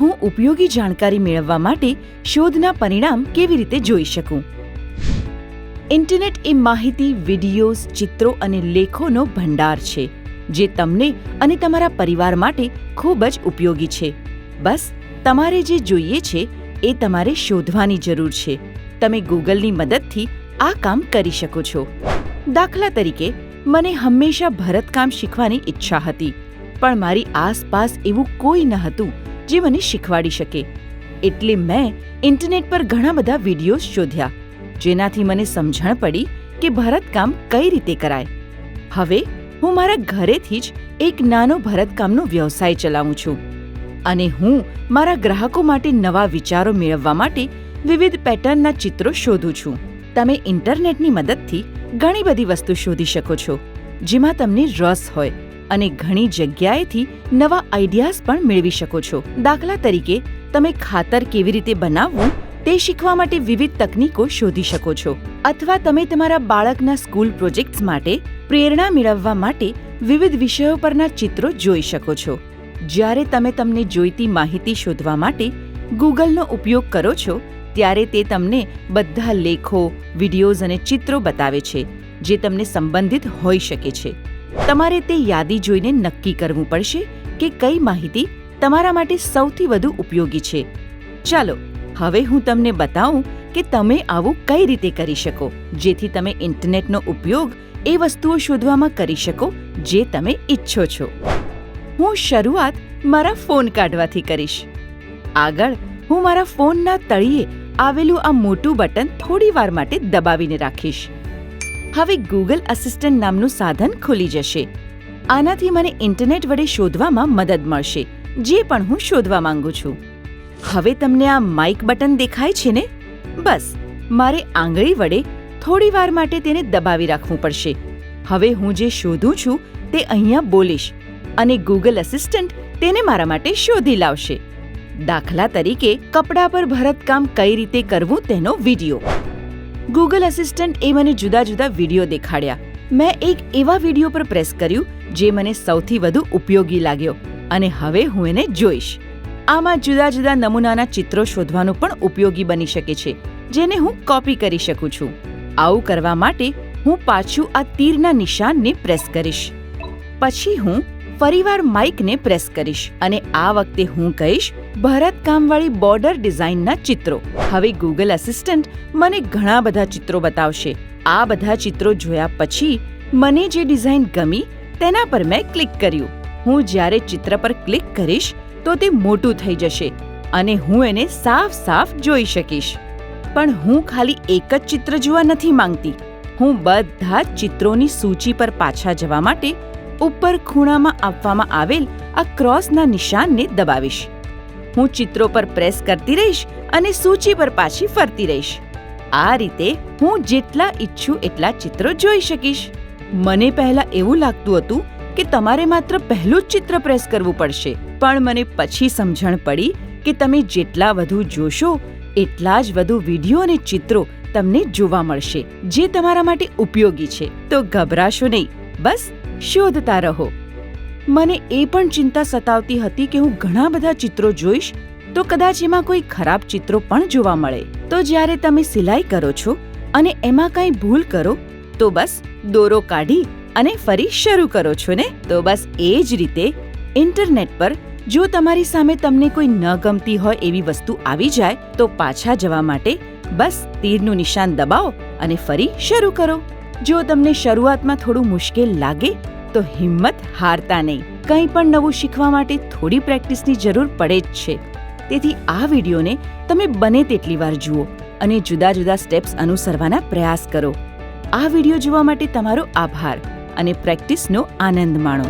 હું ઉપયોગી જાણકારી મેળવવા માટે શોધના પરિણામ કેવી રીતે જોઈ શકું? ઇન્ટરનેટ એ માહિતી, વિડીયોઝ, ચિત્રો અને લેખોનો ભંડાર છે, જે તમને અને તમારા પરિવાર માટે ખૂબ જ ઉપયોગી છે. બસ, તમારે જે જોઈએ છે એ તમારે શોધવાની જરૂર છે. તમે ગૂગલની મદદથી આ કામ કરી શકો છો. દાખલા તરીકે, મને હંમેશા ભરતકામ શીખવાની ઈચ્છા હતી, પણ મારી આસપાસ એવું કોઈ ન હતું જે મને શીખવાડી શકે. એટલે મેં ઇન્ટરનેટ પર ઘણા બધા વિડીયોઝ શોધ્યા, જેનાથી મને સમજણ પડી કે ભરતકામ કઈ રીતે કરાય. હવે હું મારા ઘરેથી જ એક નાનો ભરતકામનો વ્યવસાય ચલાવું છું અને હું મારા ગ્રાહકો માટે નવા વિચારો મેળવવા માટે વિવિધ પેટર્નના ચિત્રો શોધું છું. તમે ઇન્ટરનેટની મદદથી ઘણી બધી વસ્તુ શોધી શકો છો, જેમાં તમને રસ હોય અને ઘણી જગ્યાએથી નવા આઈડિયાઝ પણ મેળવી શકો છો. દાખલા તરીકે, તમે ખાતર કેવી રીતે બનાવવું તે શીખવા માટે વિવિધ તકનીકો શોધી શકો છો. અથવા તમે તમારા બાળકના સ્કૂલ પ્રોજેક્ટ્સ માટે પ્રેરણા મેળવવા માટે વિવિધ વિષયો પરના ચિત્રો જોઈ શકો છો. જ્યારે તમે તમને જોઈતી માહિતી શોધવા માટે ગૂગલનો ઉપયોગ કરો છો, ત્યારે તે તમને બધા લેખો, વિડીયોઝ અને ચિત્રો બતાવે છે, જે તમને સંબંધિત હોઈ શકે છે. તમારે તે યાદી જોઈને નક્કી કરવું પડશે કે કઈ માહિતી તમારા માટે સૌથી વધુ ઉપયોગી છે. ચાલો, હવે હું તમને બતાવું કે તમે આવું કઈ રીતે કરી શકો, જેથી તમે ઇન્ટરનેટનો ઉપયોગ એ વસ્તુઓ શોધવામાં કરી શકો જે તમે ઈચ્છો છો. હું શરૂઆત મારા ફોન કાઢવાથી કરીશ. આગળ, હું મારા ફોનના તળિયે આવેલું આ મોટું બટન થોડી વાર માટે દબાવીને રાખીશ. હવે ગૂગલ અસિસ્ટન્ટ નામનું સાધન ખુલી જશે. આનાથી મને ઇન્ટરનેટ વડે શોધવામાં મદદ મળશે, જે પણ હું શોધવા માંગુ છું. હવે તમને આ માઇક બટન દેખાય છે ને? બસ, મારે આંગળી વડે થોડી વાર માટે તેને દબાવી રાખવું પડશે. હવે હું જે શોધું છું તે અહીંયા બોલીશ અને ગૂગલ અસિસ્ટન્ટ તેને મારા માટે શોધી લાવશે. દાખલા તરીકે, કપડા પર ભરતકામ કઈ રીતે કરવું તેનો વિડિયો. ગૂગલ અસિસ્ટન્ટ એ મને જુદા જુદા વીડિયો દેખાડ્યા. મેં એક એવા વીડિયો પર પ્રેસ કર્યું, જે મને સૌથી વધુ ઉપયોગી લાગ્યો અને હવે હું એને જોઈશ. આમાં જુદા જુદા નમૂનાના ચિત્રો શોધવાનું પણ ઉપયોગી બની શકે છે, જેને હું કોપી કરી શકું છું. આવું કરવા માટે હું પાછું આ તીરના નિશાનને પ્રેસ કરીશ. પછી હું ફરીવાર માઇકને પ્રેસ કરીશ અને આ વખતે હું કહીશ ભરતકામવાળી બોર્ડર ડિઝાઇનના ચિત્રો. હવે ગૂગલ અસિસ્ટન્ટ મને ઘણા બધા ચિત્રો બતાવશે. આ બધા ચિત્રો જોયા પછી મને જે ડિઝાઇન ગમી તેના પર મેં ક્લિક કર્યું. હું જ્યારે ચિત્ર પર ક્લિક કરીશ તો તે મોટું થઈ જશે અને હું એને સાફ સાફ જોઈ શકીશ. પણ હું ખાલી એક જ ચિત્ર જોવા નથી માંગતી. હું બધા ચિત્રોની સૂચિ પર પાછા જવા માટે ઉપર ખૂણામાં આપવામાં આવેલ આ ક્રોસના નિશાનને દબાવીશ. હું ચિત્રો પર પ્રેસ કરતી રહીશ અને સૂચિ પર પાછી ફરતી રહીશ. આ રીતે હું જેટલા ઈચ્છું એટલા ચિત્રો જોઈ શકીશ. મને પહેલા એવું લાગતું હતું કે તમારે માત્ર પહેલું જ ચિત્ર પ્રેસ કરવું પડશે, પણ મને પછી સમજણ પડી કે તમે જેટલા વધુ જોશો, એટલા જ વધુ વીડિયો અને ચિત્રો તમને જોવા મળશે, જે તમારા માટે ઉપયોગી છે. તો ગભરાશો નહીં. બસ, શોધતા રહો. મને એ પણ ચિંતા સતાવતી હતી કે હું ઘણા બધા ચિત્રો જોઈશ, તો કદાચ એમાં કોઈ ખરાબ ચિત્રો પણ જોવા મળે. તો જ્યારે તમે સિલાઈ કરો છો અને એમાં કંઈ ભૂલ કરો, તો બસ દોરો કાઢી અને ફરી શરૂ કરો છો ને? તો બસ એ જ રીતે ઇન્ટરનેટ પર જો તમારી સામે તમને કોઈ ન ગમતી હોય એવી વસ્તુ આવી જાય, તો પાછા જવા માટે બસ તીરનું નિશાન દબાવો અને ફરી શરૂ કરો. જો તમને શરૂઆતમાં થોડું મુશ્કેલ લાગે તો હિંમત હારતા નહીં. કંઈ પણ નવું શીખવા માટે થોડી પ્રેક્ટિસની જરૂર પડે જ છે. તેથી આ વિડીયોને તમે બને તેટલી વાર જુઓ અને જુદા જુદા સ્ટેપ્સ અનુસરવાના પ્રયાસ કરો. આ વીડિયો જોવા માટે તમારો આભાર અને પ્રેક્ટિસનો આનંદ માણો.